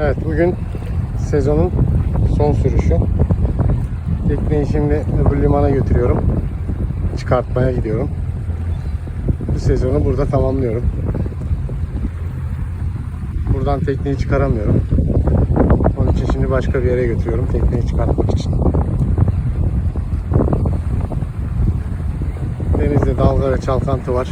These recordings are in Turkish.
Evet bugün sezonun son sürüşü. Tekneyi şimdi öbür limana götürüyorum. Çıkartmaya gidiyorum. Bu sezonu burada tamamlıyorum. Buradan tekneyi çıkaramıyorum. Onun için şimdi başka bir yere götürüyorum tekneyi çıkartmak için. Denizde dalga ve çalkantı var.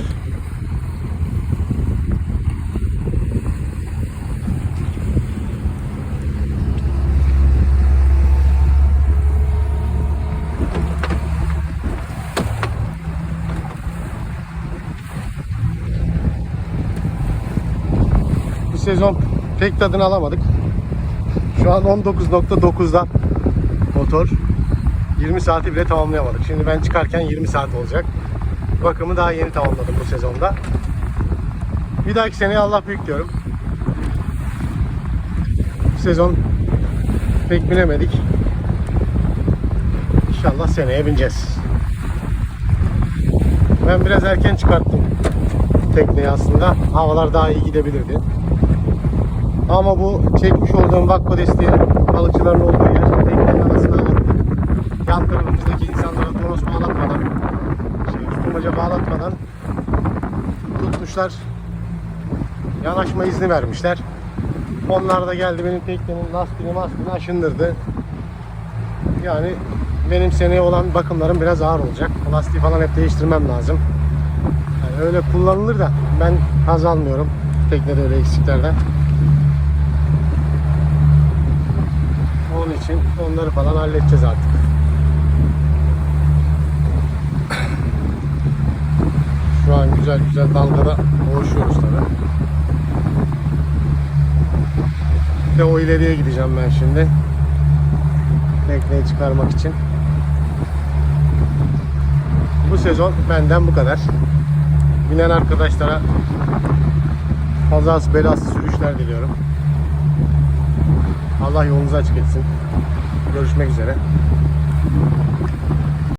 Bu sezon pek tadını alamadık. Şu an 19.9'da motor. 20 saati bile tamamlayamadık. Şimdi ben çıkarken 20 saat olacak. Bakımı daha yeni tamamladım bu sezonda. Bir dahaki seneye Allah büyük diyorum. Sezon pek binemedik. İnşallah seneye bineceğiz. Ben biraz erken çıkarttım tekneyi aslında. Havalar daha iyi gidebilirdi. Ama bu çekmiş olduğum vakko desteği balıkçıların olduğu yer teknenin arasına aldık. Yan tarafımızdaki insanlara toros bağlatmadan, şey, tutmaca bağlatmadan tutmuşlar. Yanaşma izni vermişler. Onlar da geldi benim teknenin lastiğini maskini aşındırdı. Yani benim seneye olan bakımlarım biraz ağır olacak. Lastiği falan hep değiştirmem lazım. Yani öyle kullanılır da ben haz almıyorum teknede öyle eksiklerden. Onun için onları falan halledeceğiz artık. Şu an güzel güzel dalgada boğuşuyoruz tabi. Ve o ileriye gideceğim ben şimdi. Tekneyi çıkarmak için. Bu sezon benden bu kadar. Binen arkadaşlara kazası belası sürüşler diliyorum. Allah yolunuzu açık etsin. Görüşmek üzere.